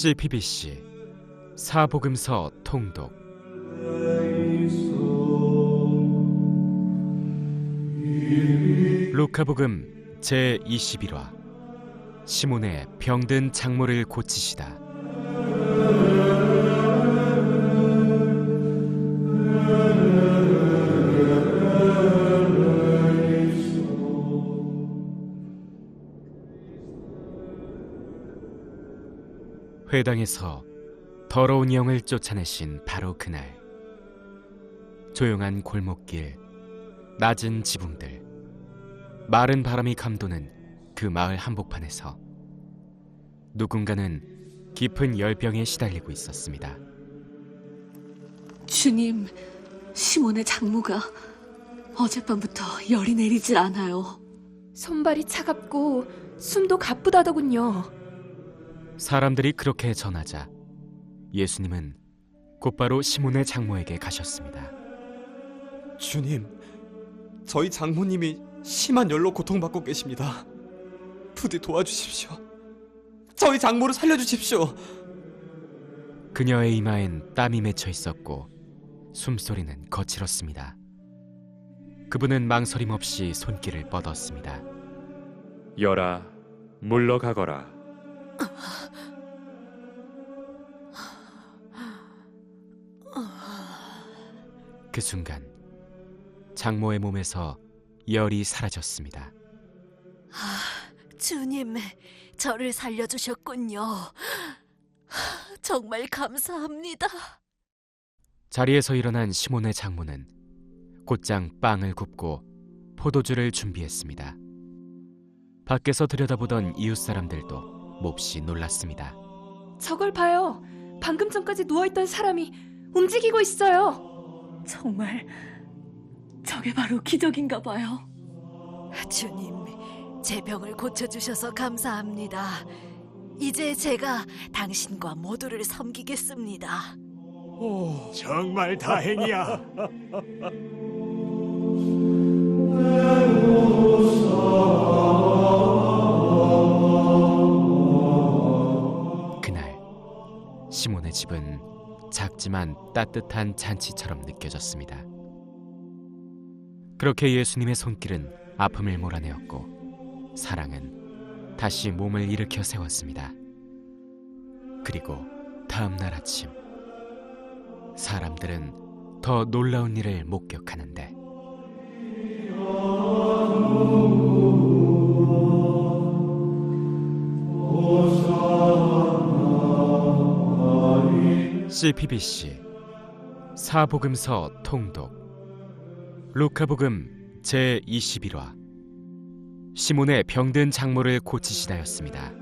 CPBC 사복음서 통독. 루카복음 제 21화. 시몬의 병든 장모를 고치시다 회당에서 더러운 영을 쫓아내신 바로 그날 조용한 골목길 낮은 지붕들 마른 바람이 감도는 그 마을 한복판에서 누군가는 깊은 열병에 시달리고 있었습니다. 주님, 시몬의 장모가 어젯밤부터 열이 내리질 않아요. 손발이 차갑고 숨도 가쁘다더군요. 사람들이 그렇게 전하자 예수님은 곧바로 시몬의 장모에게 가셨습니다. 주님, 저희 장모님이 심한 열로 고통받고 계십니다. 부디 도와주십시오. 저희 장모를 살려주십시오. 그녀의 이마엔 땀이 맺혀 있었고 숨소리는 거칠었습니다. 그분은 망설임 없이 손길을 뻗었습니다. 열아, 물러가거라. 그 순간 장모의 몸에서 열이 사라졌습니다. 주님, 저를 살려주셨군요. 정말 감사합니다. 자리에서 일어난 시몬의 장모는 곧장 빵을 굽고 포도주를 준비했습니다. 밖에서 들여다보던 이웃 사람들도 몹시 놀랐습니다. 저걸 봐요. 방금 전까지 누워있던 사람이 움직이고 있어요. 정말 저게 바로 기적인가 봐요. 주님, 제 병을 고쳐주셔서 감사합니다. 이제 제가 당신과 모두를 섬기겠습니다. 정말 다행이야. 시몬의 집은 작지만 따뜻한 잔치처럼 느껴졌습니다. 그렇게 예수님의 손길은 아픔을 몰아내었고 사랑은 다시 몸을 일으켜 세웠습니다. 그리고 다음 날 아침 사람들은 더 놀라운 일을 목격하는데 CPBC 사복음서 통독. 루카복음 제 21화. 시몬의 병든 장모를 고치시다였습니다.